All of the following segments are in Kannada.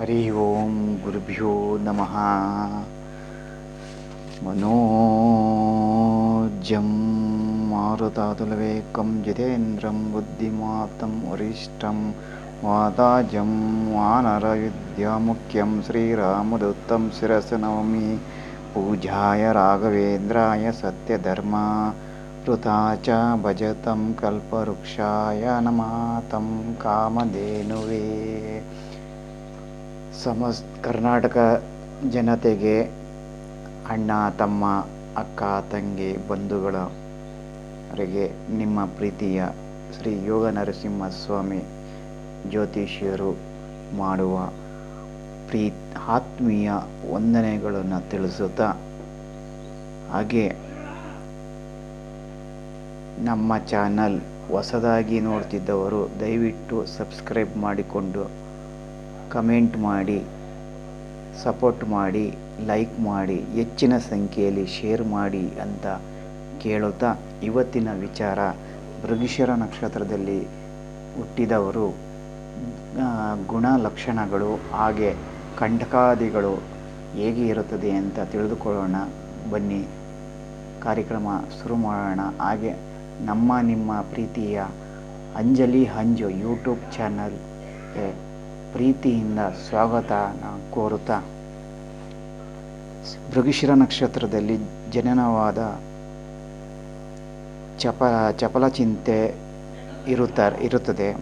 हरिः ओं गुरुभ्यो नमः। मनोजं मारुतातुलवेकं जितेन्द्रं बुद्धिमात्तम् वरिष्ठं वाताजं वानरविद्यामुख्यं श्रीरामदुत्तं शिरसनवमी पूजाय राघवेन्द्राय सत्यधर्मा ऋता च भजतं कल्पवृक्षाय नमातं कामधेनुवे। ಸಮಸ್ ಕರ್ನಾಟಕ ಜನತೆಗೆ ಅಣ್ಣ, ತಮ್ಮ, ಅಕ್ಕ, ತಂಗಿ, ಬಂಧುಗಳವರಿಗೆ ನಿಮ್ಮ ಪ್ರೀತಿಯ ಶ್ರೀ ಯೋಗ ನರಸಿಂಹ ಸ್ವಾಮಿ ಜ್ಯೋತಿಷಿಯರು ಮಾಡುವ ಪ್ರೀ ಆತ್ಮೀಯ ವಂದನೆಗಳನ್ನು ತಿಳಿಸುತ್ತಾ, ಹಾಗೆ ನಮ್ಮ ಚಾನಲ್ ಹೊಸದಾಗಿ ನೋಡ್ತಿದ್ದವರು ದಯವಿಟ್ಟು ಸಬ್ಸ್ಕ್ರೈಬ್ ಮಾಡಿಕೊಂಡು ಕಮೆಂಟ್ ಮಾಡಿ, ಸಪೋರ್ಟ್ ಮಾಡಿ, ಲೈಕ್ ಮಾಡಿ, ಹೆಚ್ಚಿನ ಸಂಖ್ಯೆಯಲ್ಲಿ ಶೇರ್ ಮಾಡಿ ಅಂತ ಕೇಳುತ್ತಾ ಇವತ್ತಿನ ವಿಚಾರ. ಮೃಗೀಶ್ವರ ನಕ್ಷತ್ರದಲ್ಲಿ ಹುಟ್ಟಿದವರು ಗುಣ ಲಕ್ಷಣಗಳು, ಹಾಗೆ ಕಂಟಕಾದಿಗಳು ಹೇಗೆ ಇರುತ್ತದೆ ಅಂತ ತಿಳಿದುಕೊಳ್ಳೋಣ. ಬನ್ನಿ, ಕಾರ್ಯಕ್ರಮ ಶುರು ಮಾಡೋಣ. ಹಾಗೆ ನಮ್ಮ ನಿಮ್ಮ ಪ್ರೀತಿಯ ಅಂಜಲಿ ಹಂಜು ಯೂಟ್ಯೂಬ್ ಚಾನಲ್ಗೆ ಪ್ರೀತಿಯಿಂದ ಸ್ವಾಗತ ಕೋರುತ್ತಾ. ಮೃಗಶಿರ ನಕ್ಷತ್ರದಲ್ಲಿ ಜನನವಾದ ಚಪ ಚಪಲ ಚಿಂತೆ ಇರುತ್ತ, ಇರುತ್ತದೆ.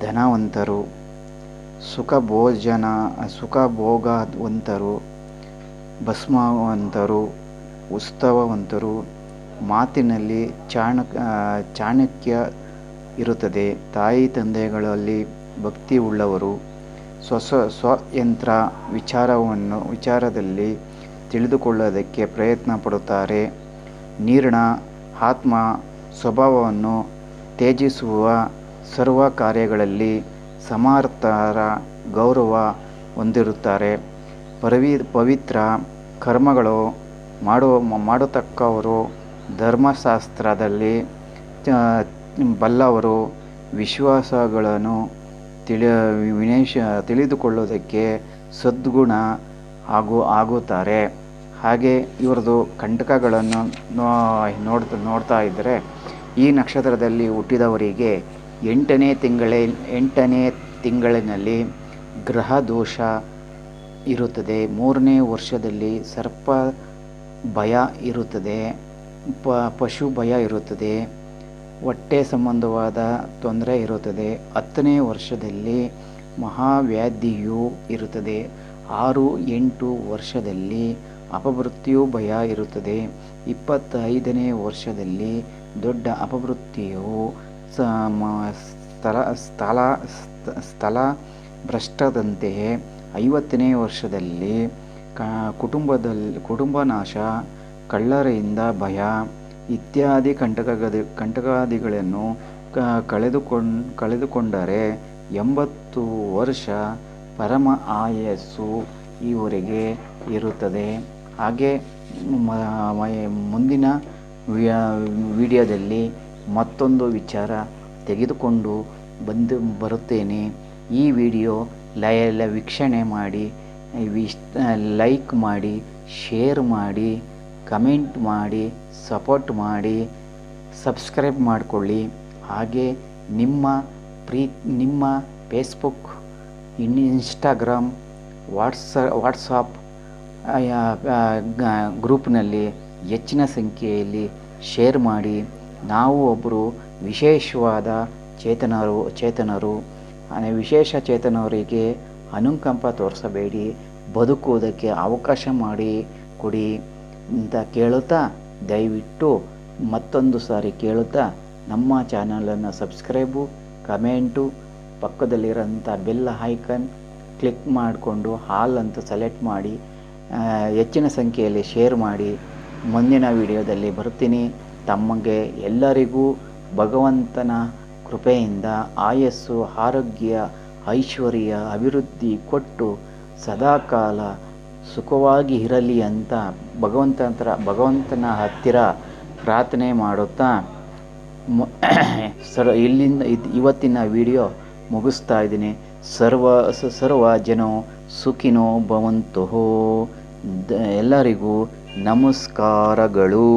ಧನವಂತರು ಸುಖ ಭೋಜನ ಸುಖ ಭೋಗವಂತರು ಭಸ್ಮವಂತರು, ಉತ್ಸವವಂತರು, ಮಾತಿನಲ್ಲಿ ಚಾಣಕ್, ಚಾಣಕ್ಯ ಇರುತ್ತದೆ. ತಾಯಿ ತಂದೆಗಳಲ್ಲಿ ಭಕ್ತಿ ಉಳ್ಳವರು ಸ್ವಸ, ಸ್ವಯಂತ್ರ ವಿಚಾರವನ್ನು ವಿಚಾರದಲ್ಲಿ ತಿಳಿದುಕೊಳ್ಳೋದಕ್ಕೆ ಪ್ರಯತ್ನ ಪಡುತ್ತಾರೆ. ನೀರಿನ ಆತ್ಮ ಸ್ವಭಾವವನ್ನು ತ್ಯಜಿಸುವ ಸರ್ವ ಕಾರ್ಯಗಳಲ್ಲಿ ಸಮರ್ಥರ ಗೌರವ ಹೊಂದಿರುತ್ತಾರೆ. ಪರವಿ, ಪವಿತ್ರ ಕರ್ಮಗಳು ಮಾಡುವ ಮಾಡತಕ್ಕವರು ಧರ್ಮಶಾಸ್ತ್ರದಲ್ಲಿ ಬಲ್ಲವರು ವಿಶ್ವಾಸಗಳನ್ನು ತಿಳಿ, ವಿನೇಶ ತಿಳಿದುಕೊಳ್ಳೋದಕ್ಕೆ ಸದ್ಗುಣ ಹಾಗೂ ಆಗುತ್ತಾರೆ. ಹಾಗೆ ಇವ್ರದ್ದು ಕಂಟಕಗಳನ್ನು ನೋಡ್ತಾ ನೋಡ್ತಾ ಇದ್ದರೆ ಈ ನಕ್ಷತ್ರದಲ್ಲಿ ಹುಟ್ಟಿದವರಿಗೆ ಎಂಟನೇ ತಿಂಗಳ, ಎಂಟನೇ ತಿಂಗಳಿನಲ್ಲಿ ಗ್ರಹ ದೋಷ ಇರುತ್ತದೆ. ಮೂರನೇ ವರ್ಷದಲ್ಲಿ ಸರ್ಪ ಭಯ ಇರುತ್ತದೆ. ಪ, ಪಶು ಭಯ ಇರುತ್ತದೆ. ಹೊಟ್ಟೆ ಸಂಬಂಧವಾದ ತೊಂದರೆ ಇರುತ್ತದೆ. ಹತ್ತನೇ ವರ್ಷದಲ್ಲಿ ಮಹಾವ್ಯಾಧಿಯು ಇರುತ್ತದೆ. ಆರು, ಎಂಟು ವರ್ಷದಲ್ಲಿ ಅಪವೃತ್ತಿಯು ಭಯ ಇರುತ್ತದೆ. ಇಪ್ಪತ್ತೈದನೇ ವರ್ಷದಲ್ಲಿ ದೊಡ್ಡ ಅಪವೃತ್ತಿಯು ಸ್ಥಳ ಸ್ಥಳ ಸ್ಥಳ ಭ್ರಷ್ಟದಂತೆಯೇ ಐವತ್ತನೇ ವರ್ಷದಲ್ಲಿ ಕ ಕುಟುಂಬದಲ್ಲಿ ಕುಟುಂಬ ನಾಶ ಕಳ್ಳರಿಂದ ಭಯ ಇತ್ಯಾದಿ ಕಂಟಕಗದಿ, ಕಂಟಕಾದಿಗಳನ್ನು ಕಳೆದುಕೊಂಡ್, ಕಳೆದುಕೊಂಡರೆ ಎಂಬತ್ತು ವರ್ಷ ಪರಮ ಆಯಸ್ಸು ಈವರೆಗೆ ಇರುತ್ತದೆ. ಹಾಗೆ ಮುಂದಿನ ವಿಡಿಯೋದಲ್ಲಿ ಮತ್ತೊಂದು ವಿಚಾರ ತೆಗೆದುಕೊಂಡು ಬಂದು, ಬರುತ್ತೇನೆ. ಈ ವಿಡಿಯೋ ಲಯ ವೀಕ್ಷಣೆ ಮಾಡಿ ಲೈಕ್ ಮಾಡಿ, ಶೇರ್ ಮಾಡಿ ಕಮೆಂಟ್ ಮಾಡಿ, ಸಪೋರ್ಟ್ ಮಾಡಿ, ಸಬ್ಸ್ಕ್ರೈಬ್ ಮಾಡಿಕೊಳ್ಳಿ. ಹಾಗೆ ನಿಮ್ಮ ಪ್ರೀ, ನಿಮ್ಮ ಫೇಸ್ಬುಕ್ ಇನ್ ಇನ್ಸ್ಟಾಗ್ರಾಮ್ ವಾಟ್ಸ ವಾಟ್ಸಾಪ್ ಗ್ರೂಪ್ನಲ್ಲಿ ಹೆಚ್ಚಿನ ಸಂಖ್ಯೆಯಲ್ಲಿ ಶೇರ್ ಮಾಡಿ. ನಾವು ಒಬ್ಬರು ವಿಶೇಷವಾದ ಚೇತನರು ಚೇತನರು. ವಿಶೇಷ ಚೇತನವರಿಗೆ ಅನುಕಂಪ ತೋರಿಸಬೇಡಿ. ಬದುಕುವುದಕ್ಕೆ ಅವಕಾಶ ಮಾಡಿ, ಕೊಡಿ. ಅಂತ ಕೇಳುತ್ತಾ ದಯವಿಟ್ಟು ಮತ್ತೊಂದು ಸಾರಿ ಕೇಳುತ್ತಾ ನಮ್ಮ ಚಾನಲನ್ನು ಸಬ್ಸ್ಕ್ರೈಬು, ಕಮೆಂಟು, ಪಕ್ಕದಲ್ಲಿರೋಂಥ ಬೆಲ್ ಹೈಕನ್ ಕ್ಲಿಕ್ ಮಾಡಿಕೊಂಡು ಹಾಲ್ ಅಂತ ಸೆಲೆಕ್ಟ್ ಮಾಡಿ ಹೆಚ್ಚಿನ ಸಂಖ್ಯೆಯಲ್ಲಿ ಶೇರ್ ಮಾಡಿ. ಮುಂದಿನ ವಿಡಿಯೋದಲ್ಲಿ ಬರ್ತೀನಿ. ತಮಗೆ ಎಲ್ಲರಿಗೂ ಭಗವಂತನ ಕೃಪೆಯಿಂದ ಆಯಸ್ಸು, ಆರೋಗ್ಯ, ಐಶ್ವರ್ಯ, ಅಭಿವೃದ್ಧಿ ಕೊಟ್ಟು ಸದಾಕಾಲ ಸುಖವಾಗಿ ಇರಲಿ ಅಂತ ಭಗವಂತ ಹತ್ರ ಭಗವಂತನ ಹತ್ತಿರ ಪ್ರಾರ್ಥನೆ ಮಾಡುತ್ತಾ ಸರ್, ಇಲ್ಲಿಂದ ಇವತ್ತಿನ ವಿಡಿಯೋ ಮುಗಿಸ್ತಾ ಇದ್ದೀನಿ. ಸರ್ವ ಸರ್ವ ಜನೋ ಸುಖಿನೋ ಭವಂತೋ ಎಲ್ಲರಿಗೂ ನಮಸ್ಕಾರಗಳು.